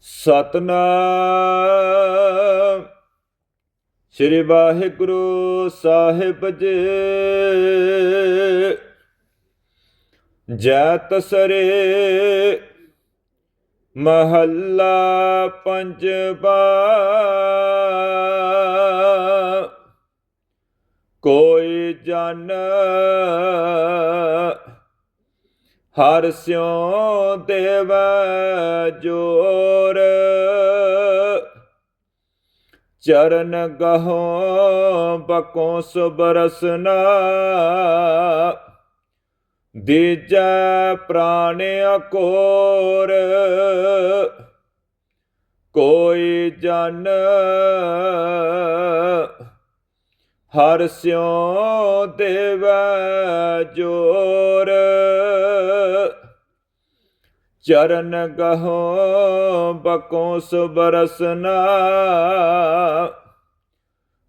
ਸਤਨਾਮ। ਸ੍ਰੀ ਵਾਹਿਗੁਰੂ ਸਾਹਿਬ ਜੀ। ਜੈ ਤਸਰੇ ਮਹੱਲਾ ਪੰਜਵਾ। ਕੋਈ ਜਨ ਹਰ ਸਿਉ ਦੇਵ ਜੋਰ। ਚਰਨ ਗਹੋਂ ਬਕੋ ਸੁਬਰਸਨਾ ਦੀਜੈ ਪ੍ਰਾਣ ਅਕੋਰ। ਕੋਈ ਜਨ ਹਰ ਸਿਉ ਦੇਵ ਜੋਰ। ਚਰਨ ਗਹੋ ਬਕੋ ਸੁਬਰਸਨਾ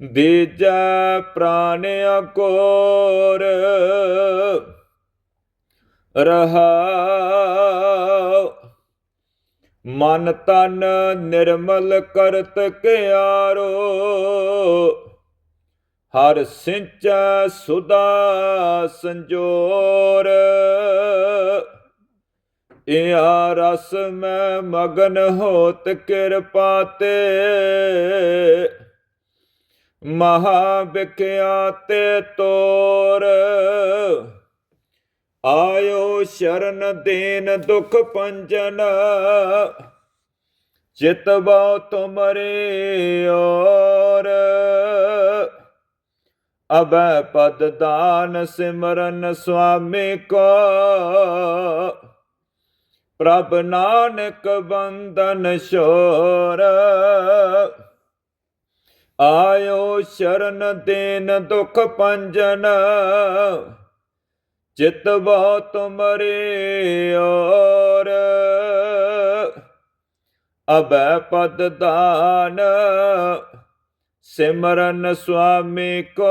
ਦੀਜੈ ਪ੍ਰਾਣ ਅਕੋਰ। ਰਹਾਉ। ਮਨ ਤਨ ਨਿਰਮਲ ਕਰਤ ਕਿਆਰੋ। ਹਰ ਸਿੰਚੈ ਸੁਦਾ ਸੰਜੋਰ। ਇਆ ਰਸ ਮੈਂ ਮਗਨ ਹੋਤ ਕਿਰਪਾ ਤੇ। ਮਹਾ ਵਿਖਿਆ ਤੇ ਤੋਰ। ਆਇਓ ਸ਼ਰਨ ਦੇਨ ਦੁਖ ਪੰਜਨ ਚਿਤ ਬਉ ਤੁਮਰੇ ਔਰ। ਅਬੈ ਪਦ ਦਾਨ ਸਿਮਰਨ ਸੁਆਮੀ ਕੋ। ਪ੍ਰਭ ਨਾਨਕ ਬੰਦਨ ਸ਼ੋਰ ਆਇਓ ਸ਼ਰਨ ਦੇਨ ਦੁਖ ਪੰਜਨ। ਚਿਤ ਬਹੁ ਤੁਮਰੇ ਔਰ। ਅਬੈ ਪਦ ਦਾਨ ਸਿਮਰਨ ਸੁਆਮੀ ਕੋ,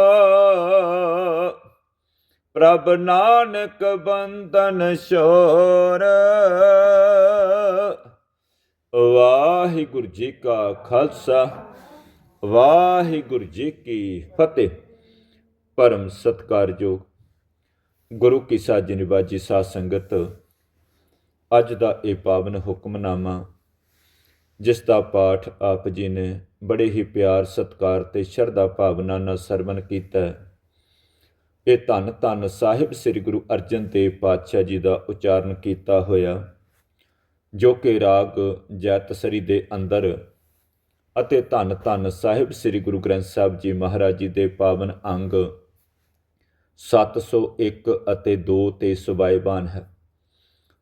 ਪ੍ਰਭ ਨਾਨਕ ਬੰਧਨ ਸ਼ੋਰ ਵਾਹਿਗੁਰੂ ਜੀ ਕਾ ਖਾਲਸਾ, ਵਾਹਿਗੁਰੂ ਜੀ ਕੀ ਫਤਿਹ। ਪਰਮ ਸਤਕਾਰਯੋਗ ਗੁਰੂ ਕੀ ਸਾਜਨ ਬਾਜੀ ਸਾਧ ਸੰਗਤ, ਅੱਜ ਦਾ ਇਹ ਪਾਵਨ ਹੁਕਮਨਾਮਾ ਜਿਸ ਦਾ ਪਾਠ ਆਪ ਜੀ ਨੇ ਬੜੇ ਹੀ ਪਿਆਰ, ਸਤਕਾਰ ਤੇ ਸ਼ਰਧਾ ਭਾਵਨਾ ਨਾਲ ਸਰਵਨ ਕੀਤਾ ਇਹ ਧੰਨ ਧੰਨ ਸਾਹਿਬ ਸ੍ਰੀ ਗੁਰੂ ਅਰਜਨ ਦੇਵ ਪਾਤਸ਼ਾਹ ਜੀ ਦਾ ਉਚਾਰਨ ਕੀਤਾ ਹੋਇਆ, ਜੋ ਕਿ ਰਾਗ ਜੈਤਸਰੀ ਦੇ ਅੰਦਰ ਅਤੇ ਧੰਨ ਧੰਨ ਸਾਹਿਬ ਸ੍ਰੀ ਗੁਰੂ ਗ੍ਰੰਥ ਸਾਹਿਬ ਜੀ ਮਹਾਰਾਜ ਜੀ ਦੇ ਪਾਵਨ ਅੰਗ 701 ਅਤੇ 2 ਤੇ ਸੁਬਾਇਬਾਨ ਹੈ।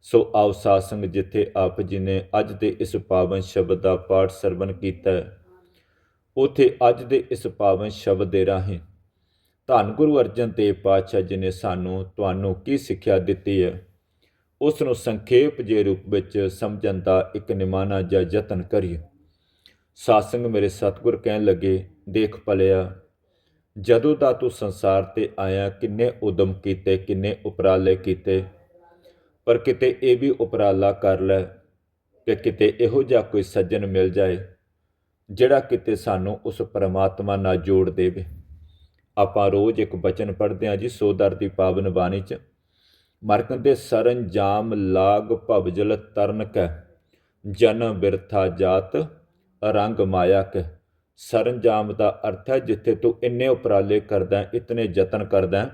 ਸੋ ਆਓ ਸਾਧ ਸੰਗ ਜਿੱਥੇ ਆਪ ਜੀ ਨੇ ਅੱਜ ਦੇ ਇਸ ਪਾਵਨ ਸ਼ਬਦ ਦਾ ਪਾਠ ਸਰਵਨ ਕੀਤਾ ਹੈ। ਉਥੇ ਅੱਜ ਦੇ ਇਸ ਪਾਵਨ ਸ਼ਬਦ ਦੇ ਰਾਹੀਂ ਧੰਨ ਗੁਰੂ ਅਰਜਨ ਦੇਵ ਪਾਤਸ਼ਾਹ ਜੀ ਨੇ ਸਾਨੂੰ ਤੁਹਾਨੂੰ ਕੀ ਸਿੱਖਿਆ ਦਿੱਤੀ ਹੈ। ਉਸ ਨੂੰ ਸੰਖੇਪ ਜੇ ਰੂਪ ਵਿੱਚ ਸਮਝਣ ਦਾ ਇੱਕ ਨਿਮਾਣਾ ਜਾਂ ਯਤਨ ਕਰੀਏ। ਸਾਸੰਗ ਮੇਰੇ ਸਤਿਗੁਰ ਕਹਿਣ ਲੱਗੇ, ਦੇਖ ਪਲਿਆ ਜਦੋਂ ਦਾ ਤੂੰ ਸੰਸਾਰ ਤੇ ਆਇਆ, ਕਿੰਨੇ ਉਦਮ ਕੀਤੇ, ਕਿੰਨੇ ਉਪਰਾਲੇ ਕੀਤੇ ਪਰ ਕਿਤੇ ਇਹ ਵੀ ਉਪਰਾਲਾ ਕਰ ਲੈ ਕਿ ਕਿਤੇ ਇਹੋ ਜਿਹਾ ਕੋਈ ਸੱਜਣ ਮਿਲ ਜਾਏ, ਜਿਹੜਾ ਕਿਤੇ ਸਾਨੂੰ ਉਸ ਪਰਮਾਤਮਾ ਨਾਲ ਜੋੜ ਦੇਵੇ। ਆਪਾਂ ਰੋਜ਼ ਇੱਕ ਬਚਨ ਪੜ੍ਹਦੇ ਹਾਂ ਜੀ, ਸੋਦਰ ਦੀ ਪਾਵਨ ਬਾਣੀ ਚ ਮਰਕਨ ਦੇ ਸਰੰਜਾਮ ਲਾਗ ਭਵਜਲ ਤਰਨ ਕੈ ਜਨਮ ਬਿਰਥਾ ਜਾਤ ਰੰਗ ਮਾਇਆ ਕੈ। ਸਰੰਜਾਮ ਦਾ ਅਰਥ ਹੈ ਜਿੱਥੇ ਤੂੰ ਇੰਨੇ ਉਪਰਾਲੇ ਕਰਦਾ, ਇਤਨੇ ਯਤਨ ਕਰਦਾ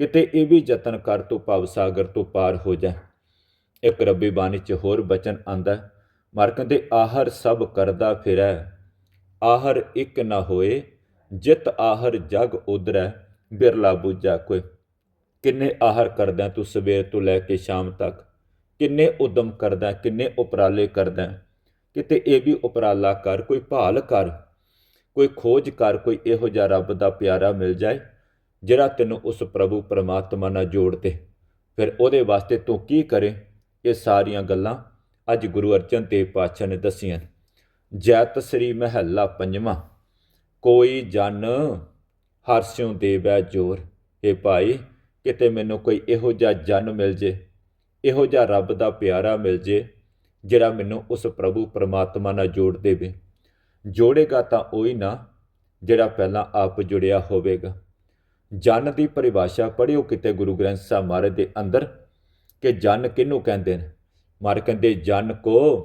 ਕਿਤੇ ਇਹ ਵੀ ਯਤਨ ਕਰ ਤੂੰ ਭਵ ਸਾਗਰ ਤੋਂ ਪਾਰ ਹੋ ਜਾ। ਇੱਕ ਰੱਬੀ ਬਾਣੀ ਚ ਹੋਰ ਬਚਨ ਆਂਦਾ ਮਰ ਕਹਿੰਦੇ, ਆਹਰ ਸਭ ਕਰਦਾ ਫਿਰੈ, ਆਹਰ ਇੱਕ ਨਾ ਹੋਏ, ਜਿਤ ਆਹਰ ਜਗ ਉਦਰੈ ਬਿਰਲਾ ਬੂਝਾ ਕੋਈ। ਕਿੰਨੇ ਆਹਰ ਕਰਦਾ ਤੂੰ ਸਵੇਰ ਤੋਂ ਲੈ ਕੇ ਸ਼ਾਮ ਤੱਕ, ਕਿੰਨੇ ਉਦਮ ਕਰਦਾ ਕਿੰਨੇ ਉਪਰਾਲੇ ਕਰਦਾ ਕਿਤੇ ਇਹ ਵੀ ਉਪਰਾਲਾ ਕਰ, ਕੋਈ ਭਾਲ ਕਰ, ਕੋਈ ਖੋਜ ਕਰ, ਕੋਈ ਇਹੋ ਜਿਹਾ ਰੱਬ ਦਾ ਪਿਆਰਾ ਮਿਲ ਜਾਏ ਜਿਹੜਾ ਤੈਨੂੰ ਉਸ ਪ੍ਰਭੂ ਪਰਮਾਤਮਾ ਨਾਲ ਜੋੜ ਦੇ, ਫਿਰ ਉਹਦੇ ਵਾਸਤੇ ਤੂੰ ਕੀ ਕਰੇ? ਇਹ ਸਾਰੀਆਂ ਗੱਲਾਂ ਅੱਜ ਗੁਰੂ ਅਰਜਨ ਦੇਵ ਪਾਤਸ਼ਾਹ ਨੇ ਦੱਸੀਆਂ ਜੈਤ ਸ੍ਰੀ ਮਹੱਲਾ ਪੰਜਵਾਂ। ਕੋਈ ਜਨ ਹਰਸਿਉ ਦੇਵੈ ਜੋਰ। ਇਹ ਭਾਈ, ਕਿਤੇ ਮੈਨੂੰ ਕੋਈ ਇਹੋ ਜਿਹਾ ਜਨ ਮਿਲ ਜੇ, ਇਹੋ ਜਿਹਾ ਰੱਬ ਦਾ ਪਿਆਰਾ ਮਿਲ ਜੇ, ਜਿਹੜਾ ਮੈਨੂੰ ਉਸ ਪ੍ਰਭੂ ਪਰਮਾਤਮਾ ਨਾਲ ਜੋੜ ਦੇਵੇ। ਜੋੜੇਗਾ ਤਾਂ ਉਹੀ ਨਾ, ਜਿਹੜਾ ਪਹਿਲਾਂ ਆਪ ਜੁੜਿਆ ਹੋਵੇਗਾ। ਜਨ ਦੀ ਪਰਿਭਾਸ਼ਾ ਪੜ੍ਹਿਓ ਕਿਤੇ ਗੁਰੂ ਗ੍ਰੰਥ ਸਾਹਿਬ ਮਹਾਰਾਜ ਦੇ ਅੰਦਰ ਕਿ ਜਨ ਕਿਹਨੂੰ ਕਹਿੰਦੇ ਨੇ? ਮਾਰ ਕਹਿੰਦੇ ਜਨ ਕੋ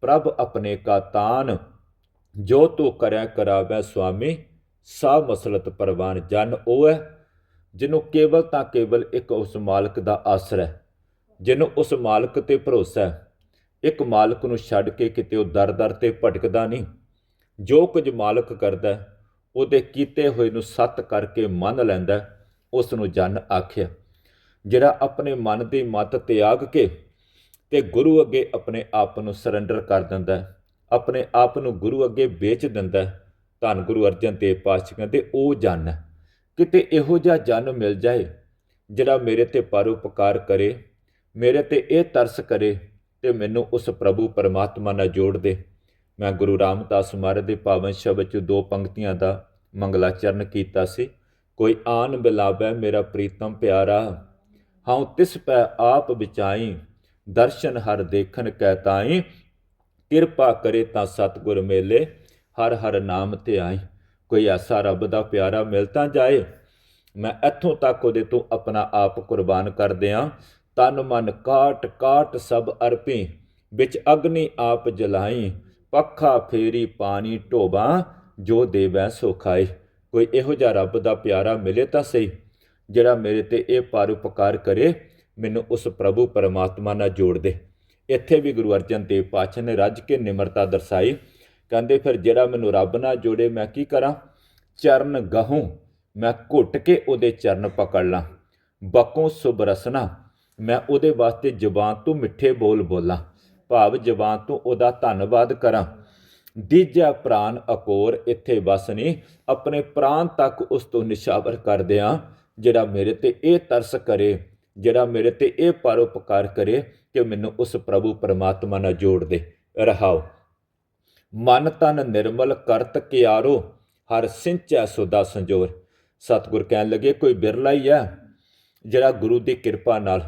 ਪ੍ਰਭ ਆਪਣੇ ਕਾ ਤਾਨ ਜੋ ਤੂੰ ਕਰਿਆ ਕਰਾਵੈ ਸੁਆਮੀ ਸਾ ਮਸਲਤ ਪਰਵਾਨ ਜਨ ਉਹ ਹੈ ਜਿਹਨੂੰ ਕੇਵਲ ਤਾਂ ਕੇਵਲ ਇੱਕ ਉਸ ਮਾਲਕ ਦਾ ਆਸਰਾ ਹੈ ਜਿਹਨੂੰ ਉਸ ਮਾਲਕ ਤੇ ਭਰੋਸਾ ਹੈ। ਇੱਕ ਮਾਲਕ ਨੂੰ ਛੱਡ ਕੇ ਕਿਤੇ ਉਹ ਦਰ-ਦਰ ਤੇ ਭਟਕਦਾ ਨਹੀਂ ਜੋ ਕੁਝ ਮਾਲਕ ਕਰਦਾ ਹੈ, ਉਹਦੇ ਕੀਤੇ ਹੋਏ ਨੂੰ ਸੱਤ ਕਰਕੇ ਮੰਨ ਲੈਂਦਾ ਉਸ ਨੂੰ ਜਨ ਆਖਿਆ, ਜਿਹੜਾ ਆਪਣੇ ਮਨ ਦੀ ਮਤ ਤਿਆਗ ਕੇ ਤੇ ਗੁਰੂ ਅੱਗੇ ਆਪਣੇ ਆਪ ਨੂੰ ਸਰੈਂਡਰ ਕਰ ਦਿੰਦਾ ਆਪਣੇ ਆਪ ਨੂੰ ਗੁਰੂ ਅੱਗੇ ਵੇਚ ਦਿੰਦਾ ਧੰਨ ਗੁਰੂ ਅਰਜਨ ਦੇਵ ਪਾਤਸ਼ਾਹ ਕਹਿੰਦੇ, ਉਹ ਜਨ ਹੈ। ਕਿਤੇ ਇਹੋ ਜਿਹਾ ਜਨ ਮਿਲ ਜਾਏ, ਜਿਹੜਾ ਮੇਰੇ ਤੇ ਪਰਉਪਕਾਰ ਕਰੇ, ਮੇਰੇ ਤੇ ਇਹ ਤਰਸ ਕਰੇ ਤੇ ਮੈਨੂੰ ਉਸ ਪ੍ਰਭੂ ਪਰਮਾਤਮਾ ਨਾਲ ਜੋੜ ਦੇ। ਮੈਂ ਗੁਰੂ ਰਾਮਦਾਸ ਮਹਾਰਾਜ ਦੇ ਪਾਵਨ ਸ਼ਬਦ ਚ ਦੋ ਪੰਕਤੀਆਂ ਦਾ ਮੰਗਲਾਚਰਨ ਕੀਤਾ ਸੀ। ਕੋਈ ਆਨ ਬਿਲਾਵੈ ਮੇਰਾ ਪ੍ਰੀਤਮ ਪਿਆਰਾ, ਹਉ ਤਿਸ ਪੈ ਆਪ ਵਿਚਾਈ ਦਰਸ਼ਨ ਹਰ ਦੇਖਣ ਕੈ ਤਾਈ, ਕਿਰਪਾ ਕਰੇ ਤਾਂ ਸਤਿਗੁਰ ਮੇਲੇ, ਹਰ ਹਰ ਨਾਮ ਤੇ ਆਈ। ਕੋਈ ਐਸਾ ਰੱਬ ਦਾ ਪਿਆਰਾ ਮਿਲ ਤਾਂ ਜਾਏ। ਮੈਂ ਇੱਥੋਂ ਤੱਕ ਉਹਦੇ ਤੋਂ ਆਪਣਾ ਆਪ ਕੁਰਬਾਨ ਕਰ ਦਿਆਂ। ਤਨ ਮਨ ਕਾਟ ਕਾਟ ਸਭ ਅਰਪੀ, ਵਿੱਚ ਅਗਨੀ ਆਪ ਜਲਾਈ। ਪੱਖਾ ਫੇਰੀ ਪਾਣੀ ਢੋਬਾਂ ਜੋ ਦੇਵੈ ਸੋ ਖਾਏ ਕੋਈ ਇਹੋ ਜਿਹਾ ਰੱਬ ਦਾ ਪਿਆਰਾ ਮਿਲੇ ਤਾਂ ਸਹੀ। ਜਿਹੜਾ ਮੇਰੇ ਤੇ ਇਹ ਪਰਉਪਕਾਰ ਕਰੇ, ਮੈਨੂੰ ਉਸ ਪ੍ਰਭੂ ਪਰਮਾਤਮਾ ਨਾਲ ਜੋੜ ਦੇ। ਇੱਥੇ ਵੀ ਗੁਰੂ ਅਰਜਨ ਦੇਵ ਪਾਤਸ਼ਾਹ ਨੇ ਰੱਜ ਕੇ ਨਿਮਰਤਾ ਦਰਸਾਈ। ਕਹਿੰਦੇ, ਫਿਰ ਜਿਹੜਾ ਮੈਨੂੰ ਰੱਬ ਨਾਲ ਜੋੜੇ, ਮੈਂ ਕੀ ਕਰਾਂ? ਚਰਨ ਗਹੂੰ, ਮੈਂ ਘੁੱਟ ਕੇ ਉਹਦੇ ਚਰਨ ਪਕੜ ਲਾਂ। ਬਕੋਂ ਸੁਬਰਸਨਾ ਮੈਂ ਉਹਦੇ ਵਾਸਤੇ ਜ਼ੁਬਾਨ ਤੋਂ ਮਿੱਠੇ ਬੋਲ ਬੋਲਾਂ। ਭਾਵ ਜ਼ੁਬਾਨ ਤੋਂ ਉਹਦਾ ਧੰਨਵਾਦ ਕਰਾਂ। ਦੀਜਾ ਪ੍ਰਾਨ ਅਕੋਰ ਇੱਥੇ ਵਸ ਨਹੀਂ ਆਪਣੇ ਪ੍ਰਾਨ ਤੱਕ ਉਸ ਤੋਂ ਨਿਸ਼ਾਵਰ ਕਰਦਿਆਂ ਜਿਹੜਾ ਮੇਰੇ ਤੇ ਇਹ ਤਰਸ ਕਰੇ, ਜਿਹੜਾ ਮੇਰੇ ਤੇ ਇਹ ਪਰਉਪਕਾਰ ਕਰੇ ਕਿ ਮੈਨੂੰ ਉਸ ਪ੍ਰਭੂ ਪਰਮਾਤਮਾ ਨਾਲ ਜੋੜ ਦੇ। ਰਹਾਓ। ਮਨ ਤਨ ਨਿਰਮਲ ਕਰਤ ਕਿਆਰੋ, ਹਰ ਸਿੰਚੈ ਸੁਦਾ ਸੰਜੋਰ। ਸਤਿਗੁਰ ਕਹਿਣ ਲੱਗੇ, ਕੋਈ ਬਿਰਲਾ ਹੀ ਹੈ, ਜਿਹੜਾ ਗੁਰੂ ਦੀ ਕਿਰਪਾ ਨਾਲ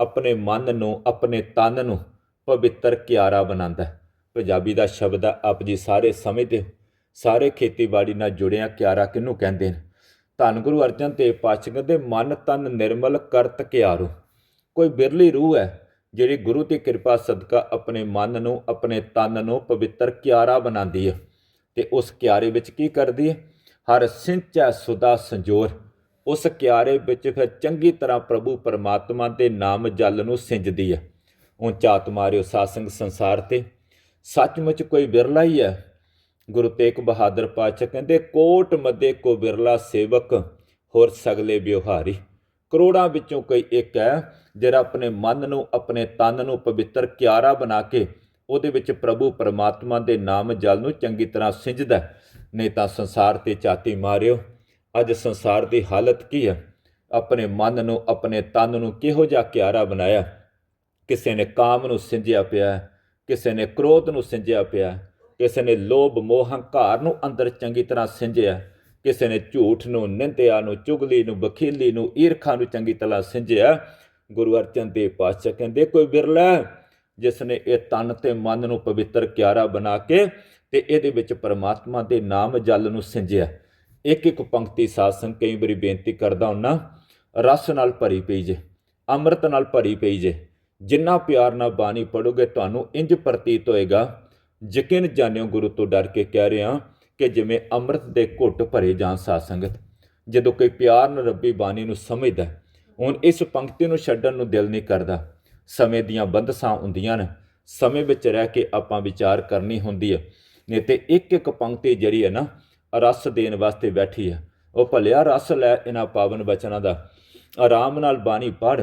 ਆਪਣੇ ਮਨ ਨੂੰ, ਆਪਣੇ ਤਨ ਨੂੰ ਪਵਿੱਤਰ ਕਿਆਰਾ ਬਣਾਉਂਦਾ ਹੈ। ਪੰਜਾਬੀ ਦਾ ਸ਼ਬਦ ਆ ਆਪ ਜੀ ਸਾਰੇ ਸਮਝਦੇ ਹੋ। ਸਾਰੇ ਖੇਤੀਬਾੜੀ ਨਾਲ ਜੁੜਿਆ ਕਿਆਰਾ ਕਿਹਨੂੰ ਕਹਿੰਦੇ ਨੇ? ਧੰਨ ਗੁਰੂ ਅਰਜਨ ਦੇਵ ਪਾਤਸ਼ਾਹ ਕਹਿੰਦੇ, ਮਨ ਤਨ ਨਿਰਮਲ ਕਰਤ ਕਿਆਰੋ। ਕੋਈ ਬਿਰਲੀ ਰੂਹ ਹੈ ਜਿਹੜੀ ਗੁਰੂ ਦੀ ਕਿਰਪਾ ਸਦਕਾ ਆਪਣੇ ਮਨ ਨੂੰ, ਆਪਣੇ ਤਨ ਨੂੰ ਪਵਿੱਤਰ ਕਿਆਰਾ ਬਣਾਉਂਦੀ ਹੈ। ਤੇ ਉਸ ਕਿਆਰੇ ਵਿੱਚ ਕੀ ਕਰਦੀ ਹੈ? ਹਰ ਸਿੰਚੈ ਸੁਦਾ ਸੰਜੋਰ। ਉਸ ਕਿਆਰੇ ਵਿੱਚ ਫਿਰ ਚੰਗੀ ਤਰ੍ਹਾਂ ਪ੍ਰਭੂ ਪਰਮਾਤਮਾ ਦੇ ਨਾਮ ਜਲ ਨੂੰ ਸਿੰਜਦੀ ਹੈ। ਉਹ ਝਾਤ ਮਾਰਿਓ ਸਾਸੰਗ ਸੰਸਾਰ ਤੇ। ਸੱਚਮੁੱਚ ਕੋਈ ਬਿਰਲਾ ਹੀ ਹੈ। ਗੁਰੂ ਤੇਗ ਬਹਾਦਰ ਪਾਤਸ਼ਾਹ ਕਹਿੰਦੇ, ਕੋਟ ਮੱਦੇ ਕੋ ਬਿਰਲਾ ਸੇਵਕ, ਹੋਰ ਸਗਲੇ ਵਿਵਹਾਰੀ। ਕਰੋੜਾਂ ਵਿੱਚੋਂ ਕੋਈ ਇੱਕ ਹੈ, ਜਿਹੜਾ ਆਪਣੇ ਮਨ ਨੂੰ, ਆਪਣੇ ਤਨ ਨੂੰ ਪਵਿੱਤਰ ਕਿਆਰਾ ਬਣਾ ਕੇ ਉਹਦੇ ਵਿੱਚ ਪ੍ਰਭੂ ਪਰਮਾਤਮਾ ਦੇ ਨਾਮ ਜਲ ਨੂੰ ਚੰਗੀ ਤਰ੍ਹਾਂ ਸਿੰਜਦਾ ਨਹੀਂ ਤਾਂ ਸੰਸਾਰ ਤੇ ਝਾਤੀ ਮਾਰਿਓ। ਅੱਜ ਸੰਸਾਰ ਦੀ ਹਾਲਤ ਕੀ ਹੈ? ਆਪਣੇ ਮਨ ਨੂੰ, ਆਪਣੇ ਤਨ ਨੂੰ ਕਿਹੋ ਜਿਹਾ ਕਿਆਰਾ ਬਣਾਇਆ? ਕਿਸੇ ਨੇ ਕਾਮ ਨੂੰ ਸਿੰਜਿਆ ਪਿਆ, ਕਿਸੇ ਨੇ ਕ੍ਰੋਧ ਨੂੰ ਸਿੰਜਿਆ ਪਿਆ, ਕਿਸੇ ਨੇ ਲੋਭ, ਮੋਹ, ਹੰਕਾਰ ਨੂੰ ਅੰਦਰ ਚੰਗੀ ਤਰ੍ਹਾਂ ਸਿੰਜਿਆ, ਕਿਸੇ ਨੇ ਝੂਠ ਨੂੰ, ਨਿੰਦਿਆ ਨੂੰ, ਚੁਗਲੀ ਨੂੰ, ਬਖੀਲੀ ਨੂੰ, ਈਰਖਾ ਨੂੰ ਚੰਗੀ ਤਰ੍ਹਾਂ ਸਿੰਜਿਆ। ਗੁਰੂ ਅਰਜਨ ਦੇਵ ਪਾਤਸ਼ਾਹ ਕਹਿੰਦੇ, ਕੋਈ ਬਿਰਲਾ ਜਿਸ ਨੇ ਇਹ ਤਨ ਤੇ ਮਨ ਨੂੰ ਪਵਿੱਤਰ ਕਿਆਰਾ ਬਣਾ ਕੇ ਤੇ ਇਹਦੇ ਵਿੱਚ ਪਰਮਾਤਮਾ ਦੇ ਨਾਮ ਜਲ ਨੂੰ ਸਿੰਜਿਆ? ਇੱਕ ਇੱਕ ਪੰਕਤੀ ਸਾਸਨ ਕਈ ਵਾਰੀ ਬੇਨਤੀ ਕਰਦਾ ਹੁੰਨਾ ਰਸ ਨਾਲ ਭਰੀ ਪਈ ਜੇ, ਅੰਮ੍ਰਿਤ ਨਾਲ ਭਰੀ ਪਈ ਜੇ ਜਿੰਨਾ ਪਿਆਰ ਨਾਲ ਬਾਣੀ ਪੜੋਗੇ ਤੁਹਾਨੂੰ ਇੰਜ ਪ੍ਰਤੀਤ ਹੋਏਗਾ। ਯਕੀਨ ਜਾਣਿਓ, ਗੁਰੂ ਤੋਂ ਡਰ ਕੇ ਕਹਿ ਰਿਹਾ ਕਿ ਜਿਵੇਂ ਅੰਮ੍ਰਿਤ ਦੇ ਘੁੱਟ ਭਰੇ ਜਾਣ ਸਾਧ ਸੰਗਤ, ਜਦੋਂ ਕੋਈ ਪਿਆਰ ਨਾਲ ਰੱਬੀ ਬਾਣੀ ਨੂੰ ਸਮਝਦਾ ਹੁਣ ਇਸ ਪੰਕਤੀ ਨੂੰ ਛੱਡਣ ਨੂੰ ਦਿਲ ਨਹੀਂ ਕਰਦਾ। ਸਮੇਂ ਦੀਆਂ ਬੰਦਸਾਂ ਹੁੰਦੀਆਂ ਨੇ, ਸਮੇਂ ਵਿੱਚ ਰਹਿ ਕੇ ਆਪਾਂ ਵਿਚਾਰ ਕਰਨੀ ਹੁੰਦੀ ਹੈ। ਨਹੀਂ ਤੇ ਇੱਕ ਇੱਕ ਪੰਕਤੀ ਜਿਹੜੀ ਹੈ ਨਾ, ਰਸ ਦੇਣ ਵਾਸਤੇ ਬੈਠੀ ਹੈ। ਉਹ ਭਲਿਆ ਰਸ ਲੈ ਇਹਨਾਂ ਪਾਵਨ ਬਚਨਾਂ ਦਾ। ਆਰਾਮ ਨਾਲ ਬਾਣੀ ਪੜ੍ਹ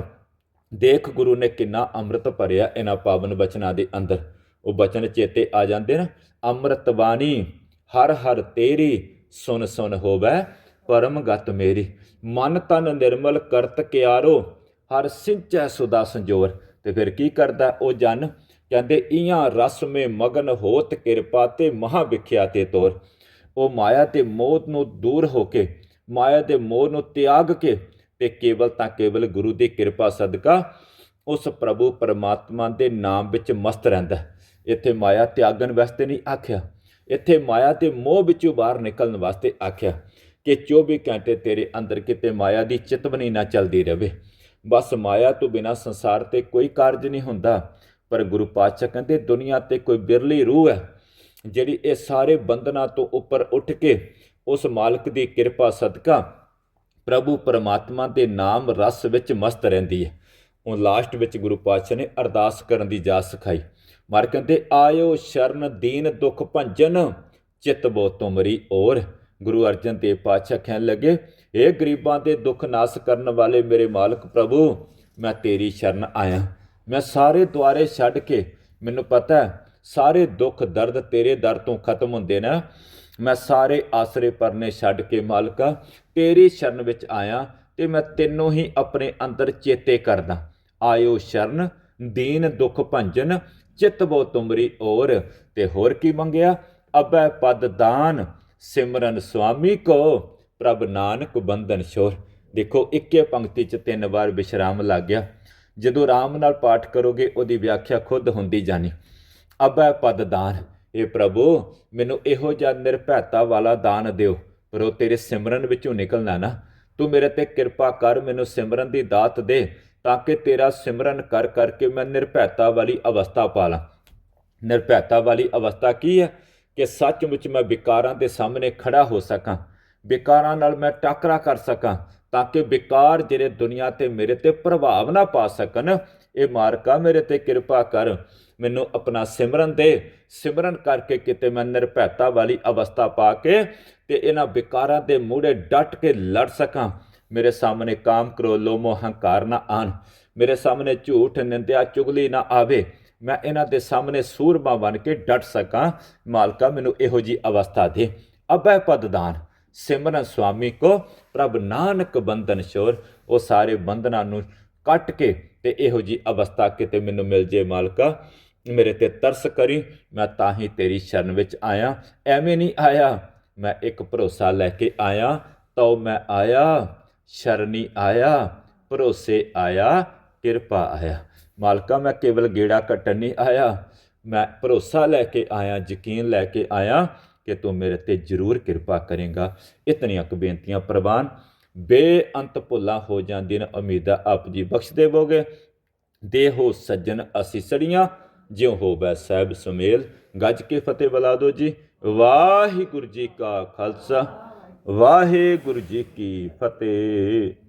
ਦੇਖ ਗੁਰੂ ਨੇ ਕਿੰਨਾ ਅੰਮ੍ਰਿਤ ਭਰਿਆ ਇਹਨਾਂ ਪਾਵਨ ਬਚਨਾਂ ਦੇ ਅੰਦਰ। ਉਹ ਬਚਨ ਚੇਤੇ ਆ ਜਾਂਦੇ ਨਾ, ਅੰਮ੍ਰਿਤ ਬਾਣੀ, ਹਰ ਹਰ ਤੇਰੀ ਸੁਨ ਸੁਨ ਹੋਵੇ, ਪਰਮ ਗਤ ਮੇਰੀ। ਮਨ ਤਨ ਨਿਰਮਲ ਕਰਤ ਕਿਆਰੋ, ਹਰ ਸਿੰਚੈ ਸੁਦਾ ਸੰਜੋਰ। ਤੇ ਫਿਰ ਕੀ ਕਰਦਾ ਉਹ ਜਨ? ਕਹਿੰਦੇ ਇਆਂ ਰਸ ਮੇ ਮਗਨ ਹੋਤ ਕਿਰਪਾ ਤੇ ਮਹਾ ਵਿਖਿਆ ਤੇ ਤੋਰ। ਉਹ ਮਾਇਆ ਤੇ ਮੋਹ ਨੂੰ ਦੂਰ ਹੋ ਕੇ, ਮਾਇਆ ਦੇ ਮੋਹ ਨੂੰ ਤਿਆਗ ਕੇ ਤੇ ਕੇਵਲ ਤਾਂ ਕੇਵਲ ਗੁਰੂ ਦੀ ਕਿਰਪਾ ਸਦਕਾ ਉਸ ਪ੍ਰਭੂ ਪਰਮਾਤਮਾ ਦੇ ਨਾਮ ਵਿੱਚ ਮਸਤ ਰਹਿੰਦਾ ਇੱਥੇ ਮਾਇਆ ਤਿਆਗਣ ਵਾਸਤੇ ਨਹੀਂ ਆਖਿਆ। ਇੱਥੇ ਮਾਇਆ ਤੇ ਮੋਹ ਵਿੱਚੋਂ ਬਾਹਰ ਨਿਕਲਣ ਵਾਸਤੇ ਆਖਿਆ ਕਿ 24 ਘੰਟੇ ਤੇਰੇ ਅੰਦਰ ਕਿਤੇ ਮਾਇਆ ਦੀ ਚਿਤਵਨੀ ਨਾ ਚੱਲਦੀ ਰਹੇ ਬਸ ਮਾਇਆ ਤੋਂ ਬਿਨਾ ਸੰਸਾਰ ਤੇ ਕੋਈ ਕਾਰਜ ਨਹੀਂ ਹੁੰਦਾ। ਪਰ ਗੁਰੂ ਪਾਤਸ਼ਾਹ ਕਹਿੰਦੇ, ਦੁਨੀਆ ਤੇ ਕੋਈ ਬਿਰਲੀ ਰੂਹ ਹੈ ਜਿਹੜੀ ਇਹ ਸਾਰੇ ਬੰਧਨਾਂ ਤੋਂ ਉੱਪਰ ਉੱਠ ਕੇ ਉਸ ਮਾਲਕ ਦੀ ਕਿਰਪਾ ਸਦਕਾ ਪ੍ਰਭੂ ਪਰਮਾਤਮਾ ਦੇ ਨਾਮ ਰਸ ਵਿੱਚ ਮਸਤ ਰਹਿੰਦੀ ਹੈ। ਉਹ ਲਾਸਟ ਵਿੱਚ ਗੁਰੂ ਪਾਤਸ਼ਾਹ ਨੇ ਅਰਦਾਸ ਕਰਨ ਦੀ ਜਾਚ ਸਿਖਾਈ। ਮਾਰ ਕਹਿੰਦੇ, ਆਇਓ ਸ਼ਰਨ ਦੀਨ ਦੁਖ ਭੰਜਨ, ਚਿਤ ਬੋ ਤੁਮਰੀ ਔਰ। ਗੁਰੂ ਅਰਜਨ ਦੇਵ ਪਾਤਸ਼ਾਹ ਕਹਿਣ ਲੱਗੇ ਇਹ ਗਰੀਬਾਂ ਦੇ ਦੁੱਖ ਨਾਸ ਕਰਨ ਵਾਲੇ ਮੇਰੇ ਮਾਲਕ ਪ੍ਰਭੂ, ਮੈਂ ਤੇਰੀ ਸ਼ਰਨ ਆਇਆ। ਮੈਂ ਸਾਰੇ ਦੁਆਰੇ ਛੱਡ ਕੇ, ਮੈਨੂੰ ਪਤਾ ਸਾਰੇ ਦੁੱਖ ਦਰਦ ਤੇਰੇ ਦਰ ਤੋਂ ਖਤਮ ਹੁੰਦੇ ਨੇ। ਮੈਂ ਸਾਰੇ ਆਸਰੇ ਪਰਨੇ ਛੱਡ ਕੇ ਮਾਲਕਾ, ਤੇਰੀ ਸ਼ਰਨ ਵਿੱਚ ਆਇਆ ਤੇ ਮੈਂ ਤੈਨੂੰ ਹੀ ਆਪਣੇ ਅੰਦਰ ਚੇਤੇ ਕਰਦਾ। ਆਇਓ ਸ਼ਰਨ, ਦੀਨ ਦੁਖ ਭੰਜਨ, ਚਿਤ ਬੋ ਤੁਮਰੀ ਔਰ। ਤੇ ਹੋਰ ਕੀ ਮੰਗਿਆ? ਅਬੈ ਪਦ ਦਾਨ, ਸਿਮਰਨ ਸੁਆਮੀ ਕੋ, ਪ੍ਰਭ ਨਾਨਕ ਬੰਧਨ ਸ਼ੋਰ ਦੇਖੋ, ਇੱਕੇ ਪੰਕਤੀ ਚ ਤਿੰਨ ਵਾਰ ਵਿਸ਼ਰਾਮ ਲੱਗ ਗਿਆ। ਜਦੋਂ ਰਾਮ ਨਾਲ ਪਾਠ ਕਰੋਗੇ, ਉਹਦੀ ਵਿਆਖਿਆ ਖੁਦ ਹੁੰਦੀ ਜਾਣੀ। ਅਬੈ ਪਦ ਦਾਨ ਇਹ ਪ੍ਰਭੂ, ਮੈਨੂੰ ਇਹੋ ਜਿਹਾ ਨਿਰਭੈਤਾ ਵਾਲਾ ਦਾਨ ਦਿਓ, ਪਰ ਉਹ ਤੇਰੇ ਸਿਮਰਨ ਵਿੱਚੋਂ ਨਿਕਲਣਾ ਨਾ ਤੂੰ ਮੇਰੇ ਤੇ ਕਿਰਪਾ ਕਰ, ਮੈਨੂੰ ਸਿਮਰਨ ਦੀ ਦਾਤ ਦੇ, ਤਾਂ ਕਿ ਤੇਰਾ ਸਿਮਰਨ ਕਰ ਕਰਕੇ ਮੈਂ ਨਿਰਭੈਤਾ ਵਾਲੀ ਅਵਸਥਾ ਪਾ ਲਾਂ ਨਿਰਭੈਤਾ ਵਾਲੀ ਅਵਸਥਾ ਕੀ ਹੈ? ਕਿ ਸੱਚਮੁੱਚ ਮੈਂ ਵਿਕਾਰਾਂ ਦੇ ਸਾਹਮਣੇ ਖੜਾ ਹੋ ਸਕਾਂ। ਵਿਕਾਰਾਂ ਨਾਲ ਮੈਂ ਟਾਕਰਾ ਕਰ ਸਕਾਂ, ਤਾਂ ਕਿ ਵਿਕਾਰ ਜਿਹੜੇ ਦੁਨੀਆ ਤੇ ਮੇਰੇ ਤੇ ਪ੍ਰਭਾਵ ਨਾ ਪਾ ਸਕਣ ਇਹ ਮਾਰਕਾ ਮੇਰੇ ਤੇ ਕਿਰਪਾ ਕਰ। ਮੈਨੂੰ ਆਪਣਾ ਸਿਮਰਨ ਦੇ। ਸਿਮਰਨ ਕਰਕੇ ਕਿਤੇ ਮੈਂ ਨਿਰਭੈਤਾ ਵਾਲੀ ਅਵਸਥਾ ਪਾ ਕੇ ਤੇ ਇਹਨਾਂ ਵਿਕਾਰਾਂ ਦੇ ਮੂਹਰੇ ਡਟ ਕੇ ਲੜ ਸਕਾਂ। ਮੇਰੇ ਸਾਹਮਣੇ ਕਾਮ ਕਰੋ, ਲੋਭ ਹੰਕਾਰ ਨਾ ਆਣ। ਮੇਰੇ ਸਾਹਮਣੇ ਝੂਠ, ਨਿੰਦਿਆ, ਚੁਗਲੀ ਨਾ ਆਵੇ। ਮੈਂ ਇਹਨਾਂ ਦੇ ਸਾਹਮਣੇ ਸੂਰਮਾ ਬਣ ਕੇ ਡਟ ਸਕਾਂ। ਮਾਲਕਾ, ਮੈਨੂੰ ਇਹੋ ਜੀ ਅਵਸਥਾ ਦੇ। ਅਬੈ ਪਦਦਾਨ ਸਿਮਰਨ ਸੁਆਮੀ ਕੋ ਪ੍ਰਭ ਨਾਨਕ ਬੰਧਨ ਸ਼ੋਰ ਉਹ ਸਾਰੇ ਬੰਧਨਾਂ ਨੂੰ ਕੱਟ ਕੇ ਤੇ ਇਹੋ ਜੀ ਅਵਸਥਾ ਕਿਤੇ ਮੈਨੂੰ ਮਿਲ ਜੇ ਮਾਲਕਾ, ਮੇਰੇ ਤੇ ਤਰਸ ਕਰੀ, ਮੈਂ ਤਾਂ ਹੀ ਤੇਰੀ ਸ਼ਰਨ ਵਿੱਚ ਆਇਆ। ਐਵੇਂ ਨਹੀਂ ਆਇਆ, ਮੈਂ ਇੱਕ ਭਰੋਸਾ ਲੈ ਕੇ ਆਇਆ, ਤਉ ਮੈਂ ਆਇਆ, ਸ਼ਰਨੀ ਆਇਆ, ਭਰੋਸੇ ਆਇਆ, ਕਿਰਪਾ ਆਇਆ। ਮਾਲਕਾ, ਮੈਂ ਕੇਵਲ ਗੇੜਾ ਕੱਟਣ ਨਹੀਂ ਆਇਆ, ਮੈਂ ਭਰੋਸਾ ਲੈ ਕੇ ਆਇਆ, ਯਕੀਨ ਲੈ ਕੇ ਆਇਆ ਕਿ ਤੂੰ ਮੇਰੇ ਤੇ ਜ਼ਰੂਰ ਕਿਰਪਾ ਕਰੇਗਾ। ਇਤਨੀਆਂ ਕੁ ਬੇਨਤੀਆਂ ਪ੍ਰਵਾਨ ਬੇਅੰਤ ਭੁੱਲਾਂ ਹੋ ਜਾਂਦੀਆਂ ਨੇ, ਉਮੀਦਾਂ ਆਪ ਜੀ ਬਖਸ਼ ਦੇਵੋਗੇ ਦੇਹੋ ਸੱਜਣ ਅਸੀਂ ਅਸੀਸੜੀਆਂ ਜਿਉ ਹੋਵੇ ਸਾਹਿਬ ਸੁਮੇਲ। ਗੱਜ ਕੇ ਫਤਿਹ ਬੁਲਾ ਦਿਓ ਜੀ। ਵਾਹਿਗੁਰੂ ਜੀ ਕਾ ਖਾਲਸਾ, ਵਾਹਿਗੁਰੂ ਜੀ ਕੀ ਫਤਿਹ।